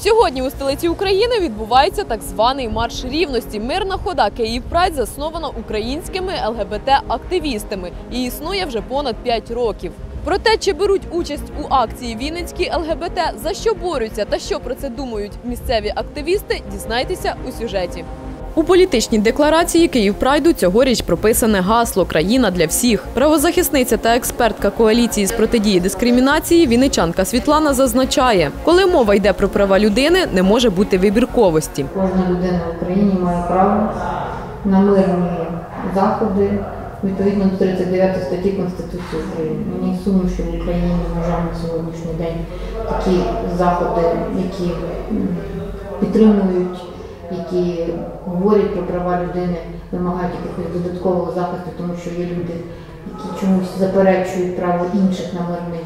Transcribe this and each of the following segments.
Сьогодні у столиці України відбувається так званий марш рівності. Мирна хода Київ Прайд заснована українськими ЛГБТ-активістами і існує вже понад 5 років. Про те, чи беруть участь у акції Вінницькі ЛГБТ, за що борються та що про це думають місцеві активісти, дізнайтеся у сюжеті. У політичній декларації Київ Прайду цьогоріч прописане гасло Країна для всіх. Правозахисниця та експертка коаліції з протидії дискримінації Вінничанка Світлана зазначає, коли мова йде про права людини, не може бути вибірковості. Кожна людина в Україні має право на мирні заходи відповідно до 39 статті Конституції України. Мені сумно, що в Україні, на на сьогоднішній день такі заходи, які підтримують, які говорять про права людини, вимагають якихось додаткового захисту, тому що є люди, які чомусь заперечують право інших на мирний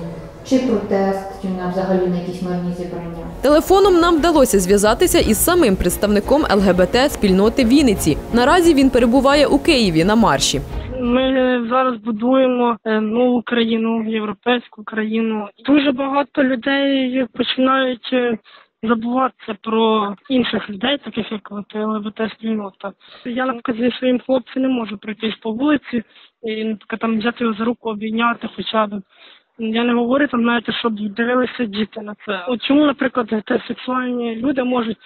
чи протест, чи на взагалі на якісь мирні зібрання. Телефоном нам вдалося зв'язатися із самим представником ЛГБТ спільноти Вінниці. Наразі він перебуває у Києві на марші. Ми зараз будуємо е, нову країну, європейську країну. Дуже багато людей починають е, забуватися про інших людей, таких як от ЛГБТ спільнота. Я, наприклад, зі своїм хлопцем не можу пройтись по вулиці і наприклад, там взяти його за руку, обійняти хоча б. Я не говорю там, знаєте, щоб дивилися діти на це. От чому, наприклад, гетеросексуальні люди можуть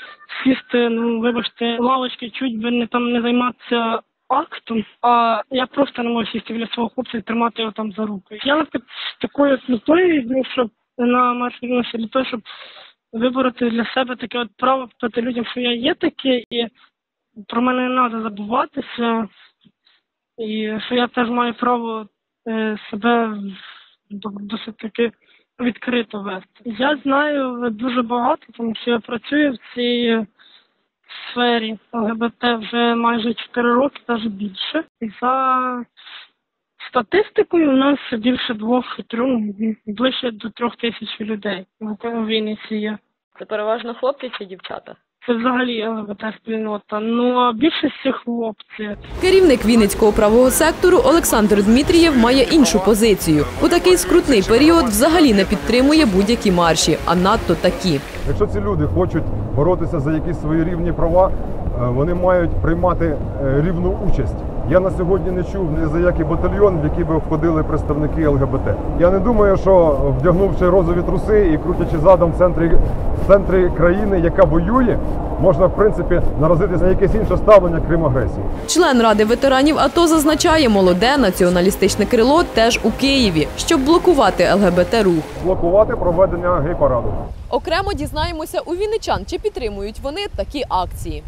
сісти, ну вибачте, лавочки, чуть би не там не займатися актом, а я просто не можу сісти біля свого хлопця і тримати його там за руку. Я наприклад такою метою йду, щоб на марші для того, щоб вибороти для себе таке от право питати людям, що я є таке, і про мене не треба забуватися, і що я теж маю право е, себе досить таки відкрито вести. Я знаю дуже багато, тому що я працюю в цій сфері ЛГБТ вже майже 4 роки, навіть більше. І за статистикою у нас більше двох трьох, ближче до трьох тисяч людей в Вінниці є. Це переважно хлопці чи дівчата? Це взагалі ЛГБТ спільнота. Ну а більшість це хлопці. Керівник Вінницького правого сектору Олександр Дмитрієв має іншу позицію. У такий скрутний період взагалі не підтримує будь-які марші, а надто такі. Якщо ці люди хочуть боротися за якісь свої рівні права, е, вони мають приймати е, рівну участь. Я на сьогодні не чув ні за який батальйон, в який би входили представники ЛГБТ. Я не думаю, що вдягнувши розові труси і крутячи задом в центрі, в центрі країни, яка воює, можна в принципі наразитися на якесь інше ставлення, крім агресії. Член ради ветеранів АТО зазначає, молоде націоналістичне крило теж у Києві, щоб блокувати ЛГБТ рух. Блокувати проведення гей-параду. Окремо дізнаємося у вінничан, чи підтримують вони такі акції.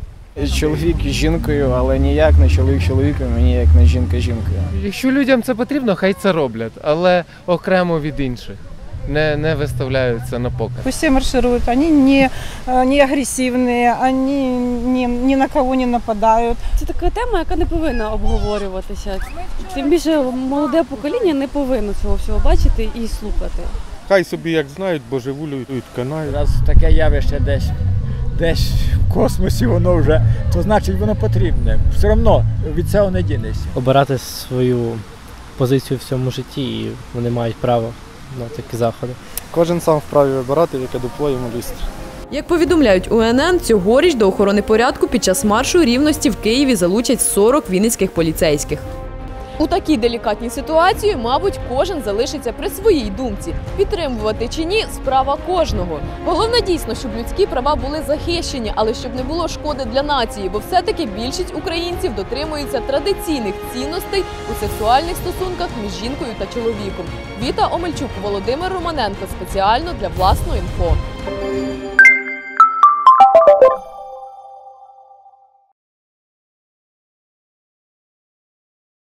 Чоловік з жінкою, але ніяк не чоловік з чоловіком, і ніяк не жінка з жінкою. Якщо людям це потрібно, хай це роблять, але окремо від інших. Не, не виставляються на показ. Пусть все маршируют, они не, не агрессивные, они ни, ни на кого не нападают. Це така тема, яка не повинна обговорюватися. Тим більше молоде покоління не повинно цього всього бачити і слухати. Хай собі як знають, бо божеволюють, канають. Раз таке явище десь, десь в космосі воно вже, то значить воно потрібне. Все одно від цього не дінешся. обирати свою позицію в цьому житті, і вони мають право на такі заходи. Кожен сам вправі вибирати, в яке дупло йому лізти. Як повідомляють УНН, цьогоріч до охорони порядку під час маршу рівності в Києві залучать 40 вінницьких поліцейських. У такій делікатній ситуації, мабуть, кожен залишиться при своїй думці. Підтримувати чи ні справа кожного. Головне дійсно, щоб людські права були захищені, але щоб не було шкоди для нації, бо все-таки більшість українців дотримуються традиційних цінностей у сексуальних стосунках між жінкою та чоловіком. Віта Омельчук, Володимир Романенко спеціально для власної інфо.